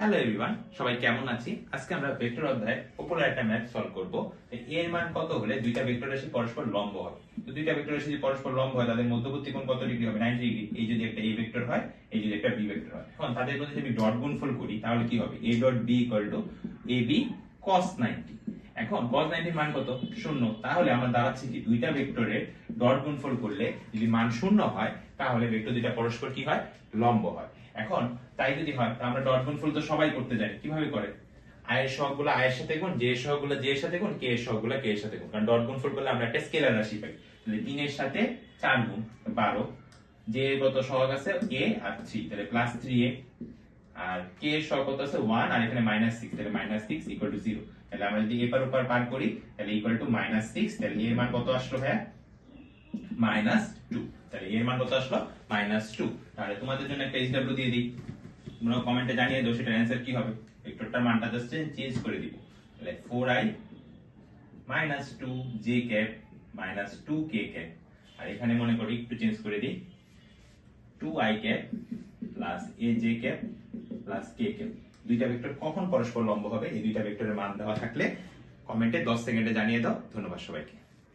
Hello everyone সবাই কেমন আছি? আজকে আমরা ভেক্টর অধ্যায়ের উপরে একটা ম্যাথ সলভ করব। এ এর মান কত হলে দুইটা ভেক্টর রাশি পরস্পর লম্ব হবে তো দুইটা ভেক্টর রাশি যদি পরস্পর লম্ব হয়, তাদের মধ্যবর্তী কোণ কত ডিগ্রি হবে? 90 ডিগ্রি এই যদি একটা a ভেক্টর হয়, এই যদি একটা b ভেক্টর হয়। এখন তাদের মধ্যে যদি আমি ডট গুণফল করি, তাহলে কি হবে? A dot b equal to B cos 90 এখন cos 90 এর মান কত? শূন্য। তাহলে আমরা দাঁড়াচ্ছি কি? দুইটা ভেক্টরের ডট গুণফল করলে যদি মান শূন্য হয়, তাহলে ভেক্টর দুইটা পরস্পর কি হয়? লম্ব হয়। এখন তাই যদি হয় আমরা ডট গুণফল তো সবাই করতে জানি। কীভাবে করে? আয়ের সহগগুলো আয়ের সাথে গুণ এর সহগগুলো জে এর সাথে গুণ কে এর সহগগুলো কে এর সাথে গুণ। কারণ ডট গুণফল করলে আমরা একটা স্কেলার রাশি পাই। তাহলে তিনের সাথে চার গুণ বারো। এর কত সহগ আছে? কে আর থ্রি তাহলে প্লাস থ্রি এ আর কে এর সহগ কত আছে ওয়ান আর এখানে মাইনাস সিক্স তাহলে minus six equal to zero তাহলে আমরা যদি এপার উপর পার করি, তাহলে ইকুয়াল টু মাইনাস সিক্স তাহলে এর মান কত আসলো ভাইয়া? মাইনাস টু তাহলে এর মান কত আসলো? মাইনাস টু তাহলে তোমাদের জন্য একটা এইচডব্লিউ দিয়ে দিই। তোমরা কমেন্টে জানিয়ে দাও, সেটার অ্যান্সার কি হবে। ভেক্টরটার মানটা জাস্ট চেঞ্জ করে দিব। তাহলে four I minus two J cap minus two K cap আর এখানে মনে করি, একটু চেঞ্জ করে দিই। Two I cap plus A J cap plus K. কেউ দুইটা ভেক্টর কখন পরস্পর লম্ব হবে? এই দুইটা ভেক্টরের মান দেওয়া থাকলে কমেন্টে দশ সেকেন্ডে জানিয়ে দাও। ধন্যবাদ সবাইকে।